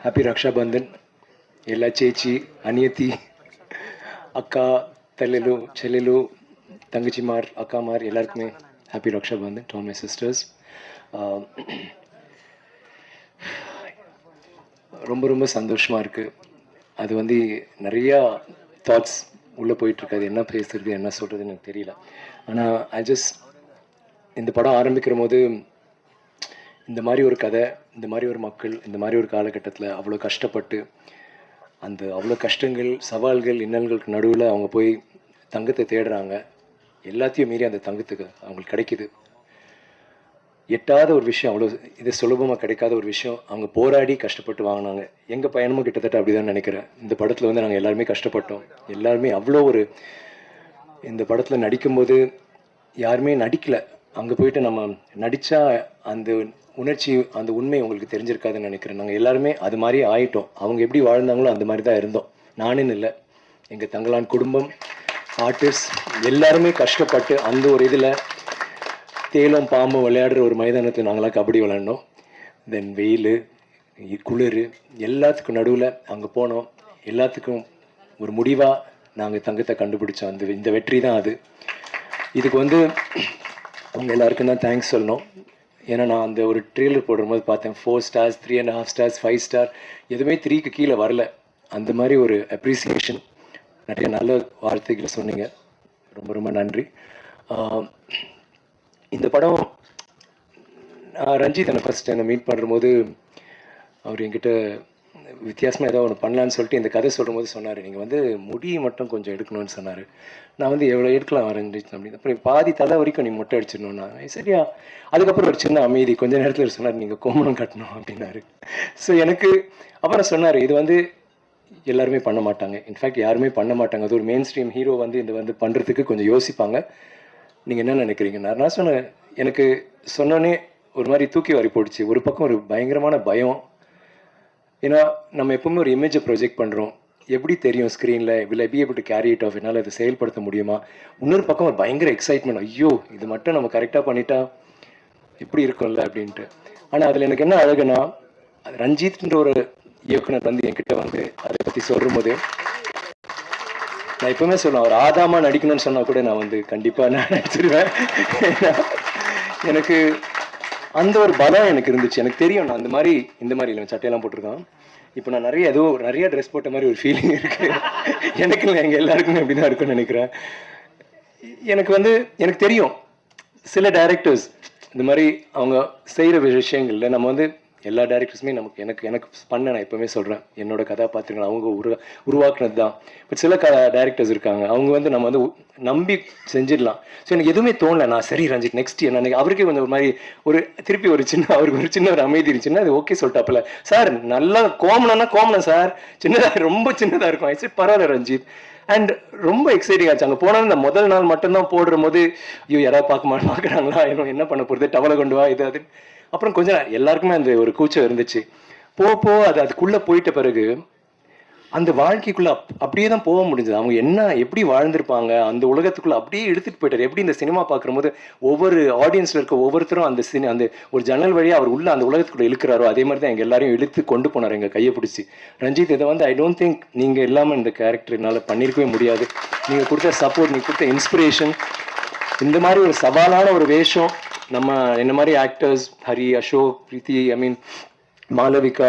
Happy Rakshabandhan எல்லா சேச்சி அனியத்தி அக்கா தல்லெலு செல்லெலு தங்கச்சிமார் அக்காமார் எல்லாருக்குமே happy Rakshabandhan to all my sisters ரொம்ப ரொம்ப சந்தோஷமாக இருக்குது அது வந்து நிறையா தாட்ஸ் உள்ளே போயிட்டுருக்கு அது என்ன பேசுறது என்ன சொல்கிறதுன்னு எனக்கு தெரியல ஆனால் ஐ ஜஸ்ட் இந்த படம் ஆரம்பிக்கிற போது இந்த மாதிரி ஒரு கதை இந்த மாதிரி ஒரு மக்கள் இந்த மாதிரி ஒரு காலகட்டத்தில் அவ்வளோ கஷ்டப்பட்டு அந்த அவ்வளோ கஷ்டங்கள் சவால்கள் இன்னல்களுக்கு நடுவில் அவங்க போய் தங்கத்தை தேடுறாங்க. எல்லாத்தையும் மீறி அந்த தங்கத்துக்கு அவங்களுக்கு கிடைக்குது. எட்டாத ஒரு விஷயம் அவ்வளோ இது சுலபமாக கிடைக்காத ஒரு விஷயம். அவங்க போராடி கஷ்டப்பட்டு வாங்கினாங்க. எங்கள் பயணமும் கிட்டத்தட்ட அப்படி தான் நினைக்கிறேன். இந்த படத்தில் வந்து நாங்கள் எல்லாருமே கஷ்டப்பட்டோம். எல்லாருமே அவ்வளோ ஒரு இந்த படத்தில் நடிக்கும்போது யாருமே நடிக்கலை. அங்கே போயிட்டு நம்ம நடித்தா அந்த உணர்ச்சி அந்த உண்மை உங்களுக்கு தெரிஞ்சிருக்காதுன்னு நினைக்கிறேன். நாங்கள் எல்லாருமே அது மாதிரி ஆயிட்டோம். அவங்க எப்படி வாழ்ந்தாங்களோ அந்த மாதிரி தான் இருந்தோம். நானுன்னு இல்லை. எங்கள் தங்களான் குடும்பம் ஆர்டிஸ்ட் எல்லாருமே கஷ்டப்பட்டு அந்த ஒரு இதில் தேலும் பாம்பும் விளையாடுற ஒரு மைதானத்தில் நாங்களாம் கபடி விளையாண்டோம். தென் வெயில் குளிர் எல்லாத்துக்கும் நடுவில் அங்கே போனோம். எல்லாத்துக்கும் ஒரு முடிவாக நாங்கள் தங்கத்தை கண்டுபிடிச்சோம். அந்த இந்த வெற்றி தான் அது. இதுக்கு வந்து அவங்க எல்லாருக்கும் தான் தேங்க்ஸ் சொல்லணும். ஏன்னா நான் அந்த ஒரு ட்ரெய்லர் போடும்போது பார்த்தேன். Four stars three and half stars five star எதுவுமே த்ரீக்கு கீழே வரல. அந்த மாதிரி ஒரு அப்ரிசியேஷன் நிறைய நல்ல வார்த்தைகளை சொன்னீங்க. ரொம்ப ரொம்ப நன்றி. இந்த படம் நான் ரஞ்சித் என்னை ஃபஸ்ட் என்னை மீட் பண்ணும்போது அவர் என்கிட்ட வித்தியாசமாக ஏதோ ஒன்று பண்ணலான்னு சொல்லிட்டு இந்த கதை சொல்லும்போது சொன்னார். நீங்கள் வந்து முடி மட்டும் கொஞ்சம் எடுக்கணும்னு சொன்னார். நான் வந்து எவ்வளோ எடுக்கலாம் வரைஞ்சிச்சு அப்படின்னு. அப்புறம் பாதி தலை வரைக்கும் நீ மொட்டை அடிச்சிடணும்னா. சரியா. அதுக்கப்புறம் ஒரு சின்ன அமைதி. கொஞ்ச நேரத்தில் சொன்னார் நீங்கள் கோமணம் கட்டணும் அப்படின்னாரு. ஸோ எனக்கு அப்புறம் சொன்னார் இது வந்து எல்லாருமே பண்ண மாட்டாங்க. இன்ஃபேக்ட் யாருமே பண்ண மாட்டாங்க. அது ஒரு மெயின் ஸ்ட்ரீம் ஹீரோ வந்து இந்த வந்து பண்ணுறதுக்கு கொஞ்சம் யோசிப்பாங்க. நீங்கள் என்ன நினைக்கிறீங்க? நான் சொன்னேன் எனக்கு சொன்னோன்னே ஒரு மாதிரி தூக்கி வாரி போடுச்சு ஒரு பக்கம் ஒரு பயங்கரமான பயம். ஏன்னா நம்ம எப்பவுமே ஒரு இமேஜை ப்ரொஜெக்ட் பண்ணுறோம் எப்படி தெரியும் ஸ்க்ரீனில் will I be able to carry it off என்னால் அதை செயல்படுத்த முடியுமா? இன்னொரு பக்கம் ஒரு பயங்கர எக்ஸைட்மெண்ட் ஐயோ இது மட்டும் நம்ம கரெக்டாக பண்ணிட்டா எப்படி இருக்கும்ல அப்படின்ட்டு. ஆனால் அதில் எனக்கு என்ன அழகுனா ரஞ்சித்ன்ற ஒரு இயக்குனர் வந்து என்கிட்ட வந்து அதை பற்றி சொல்லும்போது நான் எப்பவுமே சொல்லுவேன் அவர் ஆதாமா நடிக்கணும்னு சொன்னால் கூட நான் வந்து கண்டிப்பாக நான் நடிச்சிருவேன். எனக்கு அந்த ஒரு பலம் எனக்கு இருந்துச்சு. எனக்கு தெரியும் நான் அந்த மாதிரி இந்த மாதிரி இல்லை சட்டையெல்லாம் போட்டிருக்கான். இப்போ நான் நிறைய ஏதோ நிறைய ட்ரெஸ் போட்ட மாதிரி ஒரு ஃபீலிங் இருக்கு. எனக்கு இல்லை எங்கள் எல்லாருக்குமே அப்படி தான் இருக்கும்னு நினைக்கிறேன். எனக்கு வந்து எனக்கு தெரியும். சில டைரக்டர்ஸ் இந்த மாதிரி அவங்க செய்கிற விஷயங்கள்ல நம்ம வந்து எல்லா டேரக்டர்ஸுமே நமக்கு எனக்கு எனக்கு பண்ண நான் எப்பவுமே சொல்கிறேன் என்னோட கதாபாத்திரங்கள் அவங்க உருவா உருவாக்குனது தான் பட் சில க டேரக்டர்ஸ் இருக்காங்க. அவங்க வந்து நம்ம வந்து நம்பி செஞ்சிடலாம். ஸோ எனக்கு எதுவுமே தோணல. நான் சரி ரஞ்சித் நெக்ஸ்ட் என்ன அவருக்கே கொஞ்சம் ஒரு மாதிரி ஒரு திருப்பி ஒரு சின்ன அவருக்கு ஒரு சின்ன ஒரு அமைதி இருந்துச்சுன்னா அது ஓகே சொல்லிட்டாப்புல. சார் நல்லா கோமணம்னா கோமணம் சார் சின்னதாக ரொம்ப சின்னதாக இருக்கும். சரி பரவாயில்ல ரஞ்சித். அண்ட் ரொம்ப எக்ஸைட்டிங் ஆச்சு. அங்கே போனால் இந்த முதல் நாள் மட்டும்தான் போடுற போது ஐயோ யாராவது பார்க்க பார்க்குறாங்களா? இன்னும் என்ன பண்ண போகிறது டவலை கொண்டு வா இது அது. அப்புறம் கொஞ்சம் நேரம் எல்லாருக்குமே அந்த ஒரு கூச்சம் இருந்துச்சு. போக போக அது அதுக்குள்ளே போயிட்ட பிறகு அந்த வாழ்க்கைக்குள்ள அப்படியே தான் போக முடிஞ்சது. அவங்க என்ன எப்படி வாழ்ந்திருப்பாங்க அந்த உலகத்துக்குள்ள அப்படியே இழுத்துட்டு போயிட்டாரு. எப்படி இந்த சினிமா பார்க்கும்போது ஒவ்வொரு ஆடியன்ஸ்ல இருக்க ஒவ்வொருத்தரும் அந்த சினி அந்த ஒரு ஜன்னல் வழியாக அவர் உள்ள அந்த உலகத்துக்குள்ள இழுக்கிறாரோ அதே மாதிரி தான் எங்க எல்லாரையும் இழுத்து கொண்டு போனார் எங்க கையை பிடிச்சி. ரஞ்சித் இதை வந்து ஐ டோன்ட் திங்க் நீங்க இல்லாம இந்த கேரக்டர் என்னால் பண்ணியிருக்கவே முடியாது. நீங்க கொடுத்த சப்போர்ட் நீங்க கொடுத்த இன்ஸ்பிரேஷன் இந்த மாதிரி ஒரு சவாலான ஒரு வேஷம் நம்ம என்ன மாதிரி actors Hari Ashok Preethi I mean Malavika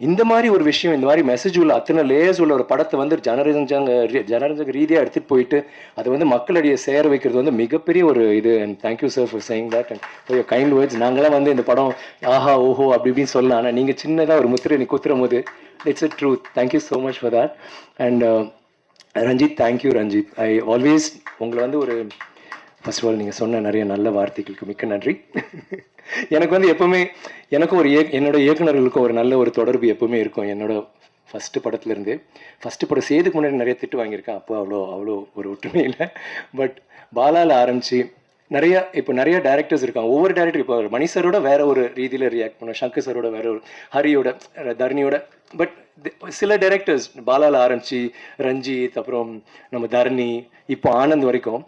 இந்த மாதிரி ஒரு விஷயம் இந்த மாதிரி மெசேஜ் உள்ள அத்தனை லேயர்ஸ் உள்ள ஒரு படத்தை வந்து ஜனரஞ்சங்க ஜனரஞ்சக ரீதியாக எடுத்துகிட்டு போயிட்டு அதை வந்து மக்களிடையே சேர வைக்கிறது வந்து மிகப்பெரிய ஒரு இது. And thank you sir for saying that and for your kind words நாங்களாம் வந்து இந்த படம் ஆஹா ஓஹோ அப்படி இப்படின்னு சொல்லலாம் ஆனால் நீங்கள் சின்னதாக ஒரு முத்திரை நீ குத்துறும் போது it's a truth thank you so much for that and Ranjith thank you Ranjith I always உங்களை வந்து ஒரு ஃபர்ஸ்ட் ஆஃப் ஆல் நீங்கள் சொன்ன நிறைய நல்ல வார்த்தைகளுக்கு மிக்க நன்றி. எனக்கு வந்து எப்பவுமே எனக்கும் ஒரு இயக் என்னோட இயக்குனர்களுக்கும் ஒரு நல்ல ஒரு தொடர்பு எப்பவுமே இருக்கும். என்னோட ஃபஸ்ட்டு படத்துலேருந்து. ஃபஸ்ட்டு படம் செய்யறதுக்கு முன்னாடி நிறைய திட்டு வாங்கியிருக்கேன். அப்போ அவ்வளோ அவ்வளோ ஒரு ஒற்றுமை இல்லை. பட் பாலாவில் ஆரம்பித்து நிறைய இப்போ நிறைய டேரக்டர்ஸ் இருக்காங்க. ஒவ்வொரு டேரக்டர் இப்போ மணி சரோட வேற ஒரு ரீதியில் ரியாக்ட் பண்ணுவோம் சங்கர் சரோட வேற ஒரு ஹரியோட தரணியோட. பட் சில டைரக்டர்ஸ் பாலாவில் ஆரம்பித்து ரஞ்சித் அப்புறம் நம்ம தரணி இப்போ ஆனந்த் வரைக்கும்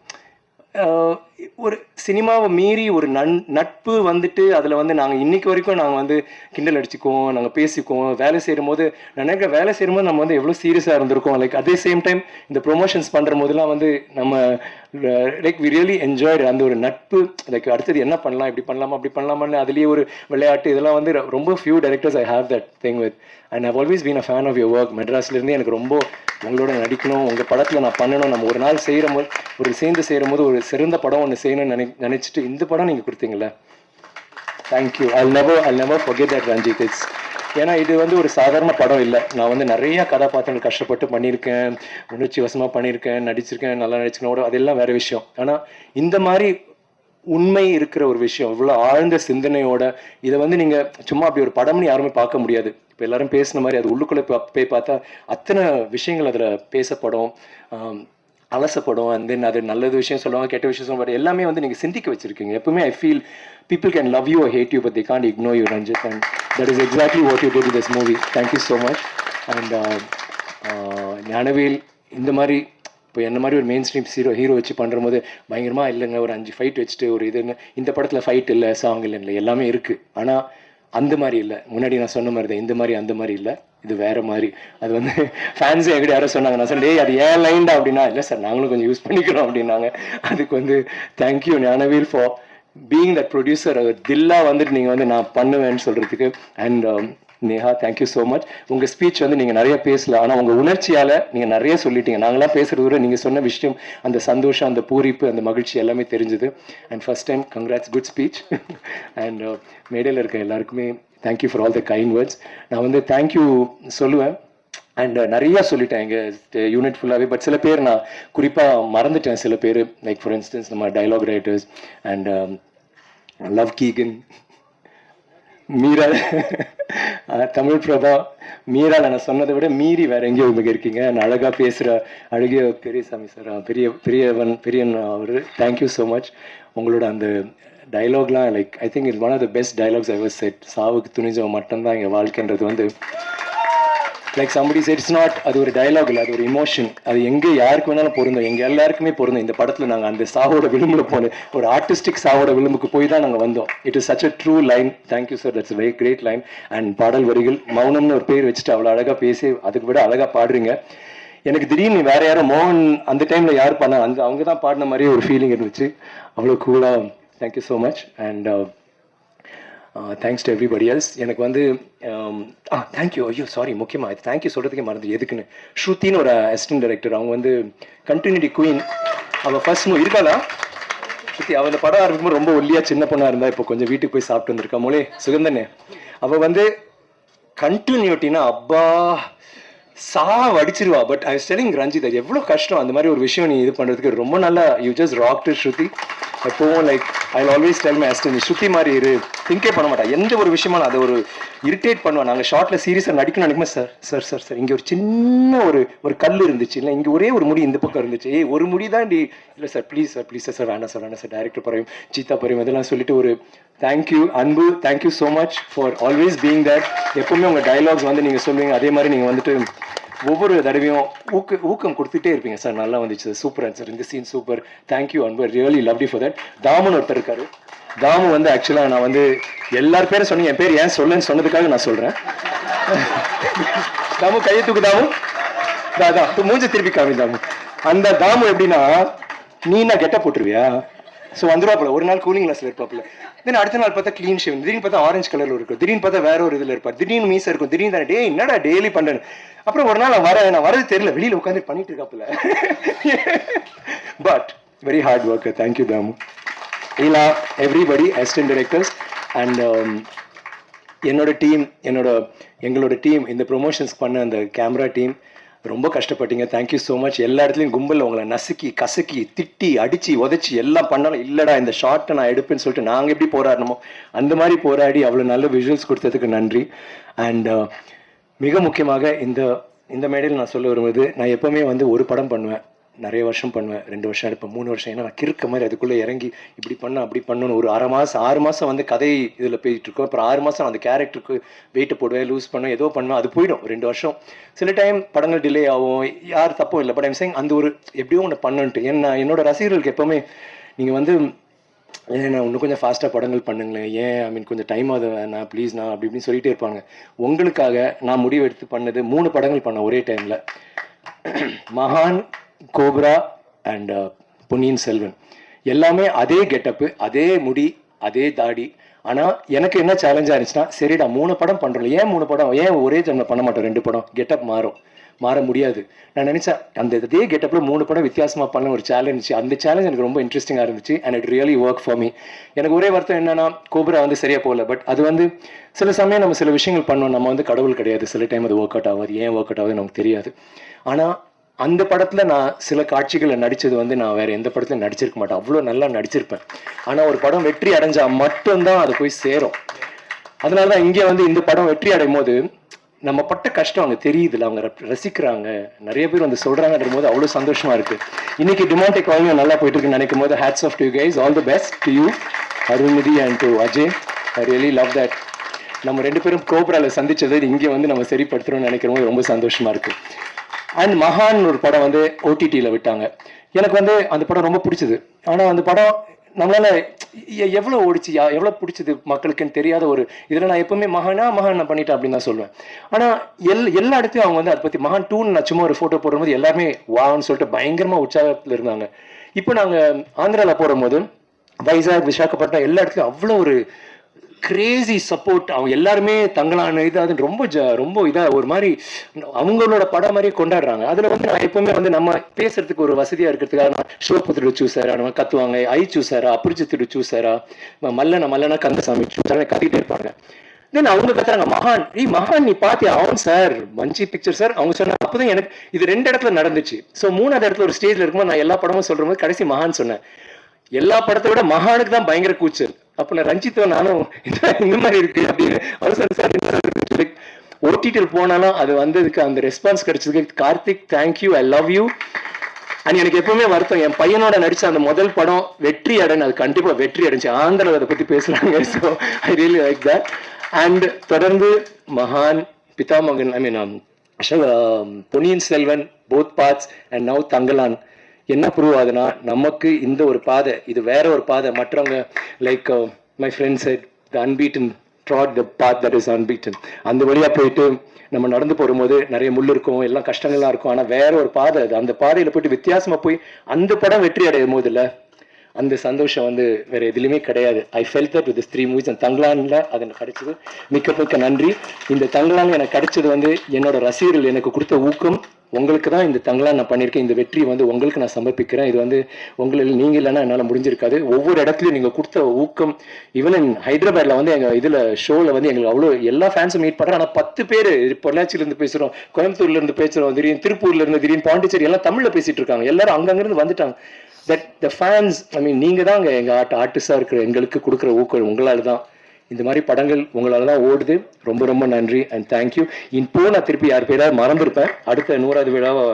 Oh. ஒரு சினிமாவை மீறி ஒரு நன் நட்பு வந்துட்டு அதில் வந்து நாங்கள் இன்னைக்கு வரைக்கும் நாங்கள் வந்து கிண்டல் அடிச்சுக்குவோம் நாங்கள் பேசிக்குவோம் வேலை செய்யும் போது நான் வேலை வேலை செய்யும்போது நம்ம வந்து எவ்வளோ சீரியஸாக இருந்திருக்கோம். லைக் அதே சேம் டைம் இந்த ப்ரொமோஷன்ஸ் பண்ணுற போதெல்லாம் வந்து நம்ம லைக் வி ரியலி என்ஜாய்டு அந்த ஒரு நட்பு. லைக் அடுத்தது என்ன பண்ணலாம் இப்படி பண்ணலாமா அப்படி பண்ணலாமான்னு அதுலேயே ஒரு விளையாட்டு இதெல்லாம் வந்து ரொம்ப few directors I have that thing with and I've always been a fan of your work மெட்ராஸ்லேருந்து எனக்கு ரொம்ப உங்களோட நடிக்கணும் உங்கள் படத்தில் நான் பண்ணணும். நம்ம ஒரு நாள் செய்கிற போது ஒரு சேர்ந்து செய்கிற போது ஒரு சிறந்த படம் ஒன்று செய்யணும்னு நினை நினச்சிட்டு இந்த படம் நீங்கள் கொடுத்தீங்களே thank you I never I never forget that Ranjith it's ஏன்னா இது வந்து ஒரு சாதாரண படம் இல்லை. நான் வந்து நிறைய கதாபாத்திரங்கள் கஷ்டப்பட்டு பண்ணியிருக்கேன். உணர்ச்சி வசமாக பண்ணியிருக்கேன். நடிச்சிருக்கேன். நல்லா நடிச்சிருக்கேன். அதெல்லாம் வேற விஷயம். ஆனால் இந்த மாதிரி உண்மை இருக்கிற ஒரு விஷயம் இவ்வளோ ஆழ்ந்த சிந்தனையோட இதை வந்து நீங்கள் சும்மா அப்படி ஒரு படம்னு யாருமே பார்க்க முடியாது. இப்போ எல்லாரும் பேசின மாதிரி அது உள்ளுக்குள்ளே போய் பார்த்தா அத்தனை விஷயங்கள் அதில் பேசப்படும். அலசப்படும் அண்ட் தென் அது நல்லது விஷயம் சொல்லுவாங்க கெட்ட விஷயம் சொல்லுவாங்க எல்லாமே வந்து நீங்கள் சிந்திக்க வச்சிருக்கீங்க. எப்பவுமே I feel people can love you hate you but they can't ignore you Ranjith and that is exactly what you do this movie thank you so much and Gnanavel இந்த மாதிரி இப்போ என்ன மாதிரி ஒரு மெயின் ஸ்ட்ரீம் ஹீரோ ஹீரோ வச்சு பண்ணுற போது பயங்கரமாக இல்லைங்க ஒரு அஞ்சு ஃபைட் வச்சுட்டு ஒரு இதுன்னு இந்த படத்தில் ஃபைட் இல்லை சாங் இல்லை இல்லை எல்லாமே இருக்குது ஆனால் அந்த மாதிரி இல்லை. முன்னாடி நான் சொன்ன மாதிரி தான் இந்த மாதிரி அந்த மாதிரி இல்லை. இது வேற மாதிரி. அது வந்து ஃபேன்ஸே எங்கிட்ட யாரோ சொன்னாங்க நான் சொன்னேன் அது ஏன் லைன்டா அப்படின்னா இல்லை சார் நாங்களும் கொஞ்சம் யூஸ் பண்ணிக்கிறோம் அப்படின்னாங்க. அதுக்கு வந்து thank you Gnanavel for being that producer தில்லா வந்துட்டு நீங்கள் வந்து நான் பண்ணுவேன்னு சொல்கிறதுக்கு and Neha thank you so much உங்கள் ஸ்பீச் வந்து நீங்கள் நிறைய பேசல. ஆனால் உங்கள் உணர்ச்சியால் நீங்கள் நிறைய சொல்லிட்டீங்க. நாங்களாம் பேசுகிறத விட நீங்கள் சொன்ன விஷயம் அந்த சந்தோஷம் அந்த பூரிப்பு அந்த மகிழ்ச்சி எல்லாமே தெரிஞ்சுது. And first time congrats good speech and மேடையில் இருக்க எல்லாருக்குமே thank you for all the kind words நான் வந்து தேங்க்யூ சொல்லுவேன். அண்ட் uh, நிறைய சொல்லிட்டேன் எங்கள் யூனிட் ஃபுல்லாகவே பட் சில பேர் நான் குறிப்பாக மறந்துட்டேன். சில பேர் லைக் ஃபார் இன்ஸ்டன்ஸ் நம்ம டைலாக் ரைட்டர்ஸ் அண்ட் லவ் கீகன் மீரா தமிழ் பிரபா மீரா நான் சொன்னதை விட மீறி வேற எங்கேயோ இவங்க இருக்கீங்க. நான் அழகாக பேசுகிற அழகிய பெரியசாமி சார் பெரிய பெரியவன் பெரியன் அவர். தேங்க்யூ ஸோ மச் உங்களோட அந்த டைலாக்லாம் like I think it's one of the best dialogues ever said சாவுக்கு துணிஞ்சவன் மட்டும்தான் எங்கள் வாழ்க்கைன்றது வந்து like somebody said it's not அது ஒரு டயலாக் இல்லை அது ஒரு இமோஷன் அது எங்கே யாருக்கு வேணாலும் பொருந்தோம். எங்கள் எல்லாருக்குமே பொருந்தோம். இந்த படத்தில் நாங்கள் அந்த சாவோட விளிம்புல போன ஒரு ஆர்டிஸ்டிக் சாவோட விளிம்புக்கு போய் தான் நாங்கள் வந்தோம். It is such a true line thank you sir that's very great line and பாடல் வரிகள் மௌனம்னு ஒரு பேர் வச்சுட்டு அவ்வளோ அழகாக பேசி அதுக்கு விட அழகாக பாடுறீங்க. எனக்கு திடீர்னு வேற யாரோ மோகன் அந்த டைம்ல யார் பண்ணா அந்த அவங்க தான் பாடின மாதிரியே ஒரு ஃபீலிங் இருந்துச்சு. அவ்வளோ கூலாக thank you so much and thanks to everybody else எனக்கு வந்து um, ah, ஆ தேங்க்யூ ஐயோ சாரி முக்கியமாக தேங்க்யூ சொல்கிறதுக்கே மறந்து எதுக்குன்னு? ஸ்ருத்தின்னு ஒரு அசிஸ்டன்ட் டைரக்டர் அவங்க வந்து கண்டினியூட்டி குயின் அவள் ஃபர்ஸ்ட் மூ இருக்காளா? ஸ்ருதி அவள் இந்த படம் ஆரம்பிக்கும்போது ரொம்ப ஒல்லியாக சின்ன பொண்ணாக இருந்தா இப்போ கொஞ்சம் வீட்டுக்கு போய் சாப்பிட்டு வந்திருக்கா. மொழி சுகந்தனே. அவள் வந்து கண்டினியூட்டினா அப்பா சா அடிச்சிருவா பட் ஐ ஸ்டெலிங் ரஞ்சித் அது எவ்வளோ கஷ்டம் அந்த மாதிரி ஒரு விஷயம் நீ இது பண்ணுறதுக்கு ரொம்ப நல்லா you just rock to Shruti எப்பவும் like I always tell my அஸ்ட் நீ ஸ்ருதி மாதிரி இரு திங்கே பண்ண மாட்டா. எந்த ஒரு விஷயமா அதை ஒரு இரிட்டேட் பண்ணுவேன். நாங்கள் ஷார்ட்டில் சீரியஸாக நடிக்கணும் நினைக்குமே சார் சார் சார் சார் இங்கே ஒரு சின்ன ஒரு ஒரு கல் இருந்துச்சு. இல்லை இங்கே ஒரே ஒரு முடி இந்த பக்கம் இருந்துச்சு. ஏய் ஒரு முடி தான் டி. இல்லை sir please sir please sir sir வேண்டாம் சார் வேண்டாம் சார் டேரக்டர் பறையும் சீதா பறையும் இதெல்லாம் சொல்லிட்டு ஒரு thank you Anbu thank you so much for always being that எப்பவுமே உங்கள் டைலாக்ஸ் வந்து நீங்கள் சொல்லுவீங்க. அதே மாதிரி நீங்கள் வந்துட்டு ஒவ்வொரு தடவையும் ஊக்க ஊக்கம் கொடுத்துட்டே இருப்பீங்க சார் நல்லா வந்துச்சு. சூப்பர் சார் இந்த scene super thank you Anbu really lovely for that Thaman ஒருத்தர் இருக்காரு. தாமு வந்து ஆக்சுவலாக நான் வந்து எல்லார் பேரும் சொன்னீங்க. என் பேர் ஏன் சொல்லுன்னு சொன்னதுக்காக நான் சொல்கிறேன் தாமு கையை தூக்கு தாமு. தான் மூஞ்சி திருப்பி காமி தாமு. அந்த தாமு எப்படின்னா நீ நான் கெட்ட போட்டுருவியா? ஸோ வந்துருவாப்புல. ஒரு நாள் கூலிங் கிளாஸில் இருப்பாப்புல. தென் அடுத்த நாள் பார்த்தா க்ளீன் ஷேவ் திடீர்னு பார்த்தா ஆரஞ்சு கலர்ல இருக்கும் திடீர்னு பார்த்தா வேற ஒரு இதில் இருப்பார். திடீர்னு மீசை இருக்கும். திடீர்னு தானே டே என்னடா டெய்லி பண்றேன் அப்புறம் ஒரு நாள் நான் வரேன். நான் வரது தெரியல. வெளியில் உட்காந்து பண்ணிட்டு இருக்காப்புல. But very hard work thank you Thamu இல்லா எவ்ரிபடி அசிஸ்டன்ட் டைரக்டர்ஸ் அண்ட் என்னோட டீம் என்னோட எங்களோட டீம் இந்த ப்ரொமோஷன்ஸ் பண்ண அந்த கேமரா டீம் ரொம்ப கஷ்டப்பட்டீங்க. தேங்க்யூ ஸோ மச் எல்லா இடத்துலையும் கும்பலில் உங்களை நசுக்கி கசக்கி திட்டி அடித்து உதச்சி எல்லாம் பண்ணாலும் இல்லைடா இந்த ஷார்ட்டை நான் எடுப்பேன்னு சொல்லிட்டு நாங்கள் எப்படி போராடணுமோ அந்த மாதிரி போராடி அவ்வளோ நல்ல விஷுவல்ஸ் கொடுத்ததுக்கு நன்றி. அண்ட் மிக முக்கியமாக இந்த இந்த மேடையில் நான் சொல்ல வருவது நான் எப்போவுமே வந்து ஒரு படம் பண்ணுவேன். நிறைய வருஷம் பண்ணுவேன். ரெண்டு வருஷம் எடுப்பேன். மூணு வருஷம். ஏன்னா நான் கிறுக்க மாதிரி அதுக்குள்ளே இறங்கி இப்படி பண்ண அப்படி பண்ணணும் ஒரு அரை மாதம் ஆறு மாதம் வந்து கதை இதில் போயிட்டு இருக்கோம். அப்புறம் ஆறு மாதம் அந்த கேரக்டருக்கு வெயிட்டை போடுவேன் லூஸ் பண்ணுவேன் ஏதோ பண்ணுவேன் அது போயிடும். ரெண்டு வருஷம். சில டைம் படங்கள் டிலே ஆகும். யார் தப்பும் இல்லை. பட் ஐம் சேங் அந்த ஒரு எப்படியோ ஒன்று பண்ணுன்ட்டு ஏன்னா என்னோட ரசிகர்களுக்கு எப்போவுமே நீங்கள் வந்து ஏன்னா இன்னும் கொஞ்சம் ஃபாஸ்ட்டாக படங்கள் பண்ணுங்களேன். ஏன்? ஐ மீன் கொஞ்சம் டைம் ஆகுது. நான் ப்ளீஸ் நான் அப்படி இப்படின்னு சொல்லிட்டே இருப்பாங்க. உங்களுக்காக நான் முடிவு எடுத்து பண்ணது மூணு படங்கள் பண்ணேன் ஒரே டைமில் மகான் Cobra and uh, Ponniyin Selvan. எல்லாமே அதே கெட்டப்பு அதே முடி அதே தாடி. ஆனால் எனக்கு என்ன சேலஞ்சாக இருந்துச்சுன்னா சரிடா மூணு படம் பண்ணுறோம் ஏன் மூணு படம்? ஏன் ஒரே டைமில் பண்ண மாட்டோம் ரெண்டு படம்? கெட்டப் மாறும். மாற முடியாது. நான் நினச்சேன் அந்த இதே கெட்டப்பில் மூணு படம் வித்தியாசமாக பண்ண ஒரு சேலஞ்ச் அந்த சேலஞ்ச் எனக்கு ரொம்ப இன்ட்ரெஸ்டிங்காக இருந்துச்சு and it really work for me எனக்கு ஒரே வருத்தம் என்னன்னா கோபுரா வந்து சரியாக போகல. பட் அது வந்து சில சமயம் நம்ம சில விஷயங்கள் பண்ணோம். நம்ம வந்து கடவுள் கிடையாது. சில டைம் அது ஒர்க் அவுட் ஆகாது. ஏன் ஒர்க் அவுட் ஆகுது நமக்கு தெரியாது. ஆனால் அந்த படத்தில் நான் சில காட்சிகளை நடித்தது வந்து நான் வேறு எந்த படத்துலையும் நடிச்சிருக்க மாட்டேன். அவ்வளோ நல்லா நடிச்சிருப்பேன். ஆனால் ஒரு படம் வெற்றி அடைஞ்சா மட்டும்தான் அது போய் சேரும். அதனால தான் இங்கே வந்து இந்த படம் வெற்றி அடையும் போது நம்ம பட்ட கஷ்டம் அங்கே தெரியுதுல அவங்க ரப்- ரசிக்கிறாங்க. நிறைய பேர் வந்து சொல்கிறாங்கன்ற போது அவ்வளோ சந்தோஷமாக இருக்குது இன்னைக்கு டிமாண்டிக் வாங்கி நல்லா போயிட்டு இருக்குன்னு நினைக்கும் போது hats off to guys all the best to you Arulnithi and to Ajay I really love that நம்ம ரெண்டு பேரும் கோப்ராவில் சந்திச்சதை இங்கே வந்து நம்ம சரிப்படுத்துறோம்னு நினைக்கிறோம் ரொம்ப சந்தோஷமாக இருக்குது அண்ட் மகான் ஒரு படம் வந்து ஓடிடியில் விட்டாங்க. எனக்கு வந்து அந்த படம் ரொம்ப பிடிச்சது. ஆனால் அந்த படம் நம்மளால எவ்வளோ ஓடிச்சு யா- பிடிச்சது மக்களுக்குன்னு தெரியாத ஒரு இதில் நான் எப்பவுமே மகானா மகான் நான் பண்ணிட்டேன் அப்படின்னு தான் சொல்லுவேன் ஆனால் எல் எல்லா இடத்தையும் அவங்க வந்து அதை பற்றி மகான் டூன்னு நான் சும்மா ஒரு ஃபோட்டோ போடும்போது எல்லாருமே வான்னு சொல்லிட்டு பயங்கரமாக உற்சாகத்தில் இருந்தாங்க. இப்போ நாங்கள் ஆந்திராவில் போடும்போது வைசாக் விசாகப்பட்டினம் எல்லா இடத்துலையும் அவ்வளோ ஒரு கிரேசி சப்போர்ட் அவங்க எல்லாருமே தங்களான இது அது ரொம்ப ஜ ரொம்ப இதாக ஒரு மாதிரி அவங்களோட படம் மாதிரி கொண்டாடுறாங்க. அதில் வந்து நான் எப்பவுமே வந்து நம்ம பேசுறதுக்கு ஒரு வசதியாக இருக்கிறதுக்காக நான் சிவபுத்திரு சூசரா நம்ம கத்துவாங்க. ஐ சூசரா அப்ரிஜித்திரு சூசரா மல்லனா மல்லனா கந்தசாமி சூசரா கத்திட்டே இருப்பாங்க. தென் அவங்க கத்துறாங்க மகான் ஏய் மகான் நீ பார்த்தியா அவன் சார் மஞ்சி பிக்சர் சார். அவங்க சொன்ன அப்போதான் எனக்கு இது ரெண்டு இடத்துல நடந்துச்சு. ஸோ மூணாவது இடத்துல ஒரு ஸ்டேஜ்ல இருக்கும்போது நான் எல்லா படமும் சொல்ற போது கடைசி மகான் சொன்னேன். எல்லா படத்தை விட மகானுக்கு தான் பயங்கர கூச்சல். அப்ப நான் ரஞ்சித்தோ நானும் இந்த- மாதிரி இருக்கு அப்படின்னு அவர் சார் ஓடிடியில் போனாலும் அது வந்ததுக்கு அந்த ரெஸ்பான்ஸ் கிடைச்சதுக்கு Karthik thank you I love you and எனக்கு எப்பவுமே வருத்தம் என் பையனோட நடிச்ச அந்த முதல் படம் வெற்றி அடைன்னு அது கண்டிப்பா வெற்றி அடைஞ்சு ஆந்திராவில் அதை பத்தி பேசுறாங்க. So I really like that and தொடர்ந்து மகான் Pithamagan I mean um, um, Ponniyin Selvan both parts and now Thangalaan. என்ன ப்ரூவ் ஆகுதுன்னா நமக்கு இந்த ஒரு பாதை இது வேற ஒரு பாதை மற்றவங்க like my friends the unbeaten trot the path that is unbeaten அந்த வழியாக போயிட்டு நம்ம நடந்து போகும்போது நிறைய முள் இருக்கும் எல்லாம் கஷ்டங்கள்லாம் இருக்கும். ஆனால் வேற ஒரு பாதை அது அந்த பாதையில் போயிட்டு வித்தியாசமாக போய் அந்த படம் வெற்றி அடையும் போதுல அந்த சந்தோஷம் வந்து வேற எதுலையுமே கிடையாது. I fell that with three movies அந்த தங்களான்ல அது எனக்கு கிடைச்சது. மிக்க மிக்க நன்றி. இந்த தங்கலான் எனக்கு கிடைச்சது வந்து என்னோட ரசிகர்கள் எனக்கு கொடுத்த ஊக்கம் உங்களுக்கு தான் இந்த தங்களாக நான் பண்ணியிருக்கேன் இந்த வெற்றி வந்து உங்களுக்கு நான் சமர்ப்பிக்கிறேன். இது வந்து உங்களில் நீங்கள் இல்லைன்னா என்னால் முடிஞ்சிருக்காது. ஒவ்வொரு இடத்துலையும் நீங்கள் கொடுத்த ஊக்கம் ஈவன் இன் ஹைதராபாத்ல வந்து எங்கள் இதில் ஷோவில் வந்து எங்களுக்கு அவ்வளோ எல்லா ஃபேன்ஸும் மீட் பண்ணுறோம் ஆனால் பத்து பேர் பொள்ளாச்சியிலேருந்து பேசுகிறோம் கோயம்புத்தூர்லேருந்து பேசுகிறோம் திடீர்னு திருப்பூர்லேருந்து திடீர்னு பாண்டிச்சேரி எல்லாம் தமிழில் பேசிட்டு இருக்காங்க. எல்லாரும் அங்கங்கேருந்து வந்துட்டாங்க. தட் த ஃபேன்ஸ் ஐ மீன் நீங்கள் தான் எங்கள் ஆர்ட் ஆர்டிஸ்டாக இருக்கிற எங்களுக்கு கொடுக்குற ஊக்கம் உங்களால் தான். இந்த மாதிரி படங்கள் உங்களால தான் ஓடுது. ரொம்ப ரொம்ப நன்றி அண்ட் தேங்க்யூ இப்போ நான் திருப்பி யார் பேராவது மறந்துருப்பேன். அடுத்த நூறாவது விழாவை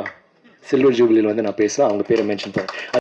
சில்வர் ஜூபிலியில் வந்து நான் பேசுவேன் அவங்க பேரை மென்ஷன் பண்ணேன்